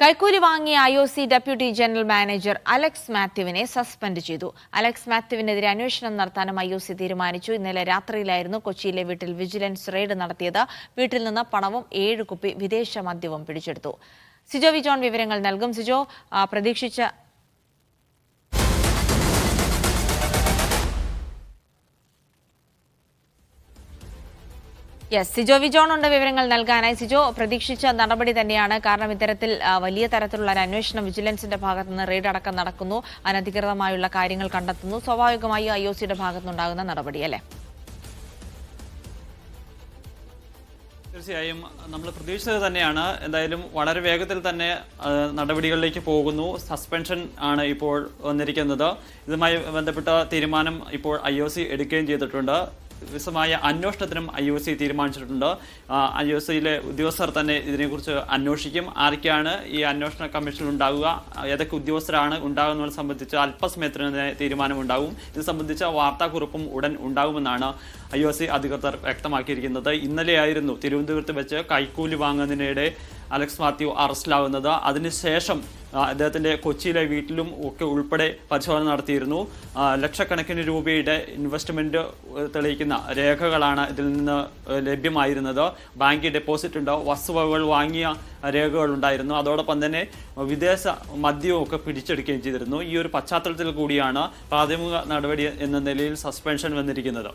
കൈക്കൂലി വാങ്ങിയ I O C deputy general manager Alex മാത്യുവിനെ suspend ചെയ്തു. അലക്സ് മാത്യുവിനെതിരെ അന്വേഷണം നടത്താനും ഐ ഒ സി തീരുമാനിച്ചു. ഇന്നലെ രാത്രിയിലായിരുന്നു കൊച്ചിയിലെ വീട്ടിൽ വിജിലൻസ് റെയ്ഡ് നടത്തിയത്. വീട്ടിൽ നിന്ന് പണവും ഏഴ് കുപ്പി വിദേശ മദ്യവും പിടിച്ചെടുത്തു. സിജോ വി ജോൺ വിവരങ്ങൾ നൽകും. സിജോ പ്രതീക്ഷിച്ച യെസ് സിജോ വിജോൺ ഉണ്ട് വിവരങ്ങൾ നൽകാനായി. സിജോ പ്രതീക്ഷിച്ച നടപടി തന്നെയാണ്. കാരണം ഇത്തരത്തിൽ വലിയ തരത്തിലുള്ള ഒരു അന്വേഷണം വിജിലൻസിന്റെ ഭാഗത്തു നിന്ന് റെയ്ഡ് അടക്കം നടക്കുന്നു. അനധികൃതമായുള്ള കാര്യങ്ങൾ കണ്ടെത്തുന്നു. സ്വാഭാവികമായും ഐ ഒ സിയുടെ ഭാഗത്തുനിന്നുണ്ടാകുന്ന നടപടി അല്ലേ? തീർച്ചയായും നമ്മൾ പ്രതീക്ഷിച്ചത് തന്നെയാണ്. എന്തായാലും വളരെ വേഗത്തിൽ തന്നെ നടപടികളിലേക്ക് പോകുന്നു. സസ്പെൻഷൻ ആണ് ഇപ്പോൾ വന്നിരിക്കുന്നത്. ഇതുമായി ബന്ധപ്പെട്ട തീരുമാനം ഇപ്പോൾ ഐ ഒ സി എടുക്കുകയും ചെയ്തിട്ടുണ്ട്. വിശദമായ അന്വേഷണത്തിനും ഐ ഒ സി തീരുമാനിച്ചിട്ടുണ്ട്. ഐ ഒ സിയിലെ ഉദ്യോഗസ്ഥർ തന്നെ ഇതിനെക്കുറിച്ച് അന്വേഷിക്കും. ആരൊക്കെയാണ് ഈ അന്വേഷണ കമ്മീഷൻ ഉണ്ടാവുക? ഏതൊക്കെ ഉദ്യോഗസ്ഥരാണ് ഉണ്ടാകുന്നത് സംബന്ധിച്ച് അല്പസമയത്തിന് തീരുമാനമുണ്ടാകും ഇത് സംബന്ധിച്ച വാർത്താക്കുറിപ്പും ഉടൻ ഉണ്ടാകുമെന്നാണ് ഐ ഒ സി അധികൃതർ വ്യക്തമാക്കിയിരിക്കുന്നത്. ഇന്നലെയായിരുന്നു തിരുവനന്തപുരത്ത് വെച്ച് കൈക്കൂലി വാങ്ങുന്നതിനിടെ അലക്സ് മാത്യു അറസ്റ്റിലാവുന്നത്. അതിനുശേഷം ആ, അദ്ദേഹത്തിന്റെ കൊച്ചിയിലെ വീട്ടിലും ഒക്കെ ഉൾപ്പെടെ പരിശോധന നടത്തിയിരുന്നു. ലക്ഷക്കണക്കിന് രൂപയുടെ ഇൻവെസ്റ്റ്മെന്റ് തെളിയിക്കുന്ന രേഖകളാണ് ഇതിൽ നിന്ന് ലഭ്യമായിരുന്നത്. ബാങ്ക് ഡെപ്പോസിറ്റ് ഉണ്ടോ? വസ്തുവകകൾ വാങ്ങിയ രേഖകൾ ഉണ്ടായിരുന്നു. അതോടൊപ്പം തന്നെ വിദേശ മദ്യവും ഒക്കെ പിടിച്ചെടുക്കുകയും ചെയ്തിരുന്നു. ഈ ഒരു പശ്ചാത്തലത്തിൽ കൂടിയാണ് പ്രാഥമിക നടപടി എന്ന നിലയിൽ സസ്പെൻഷൻ വന്നിരിക്കുന്നത്.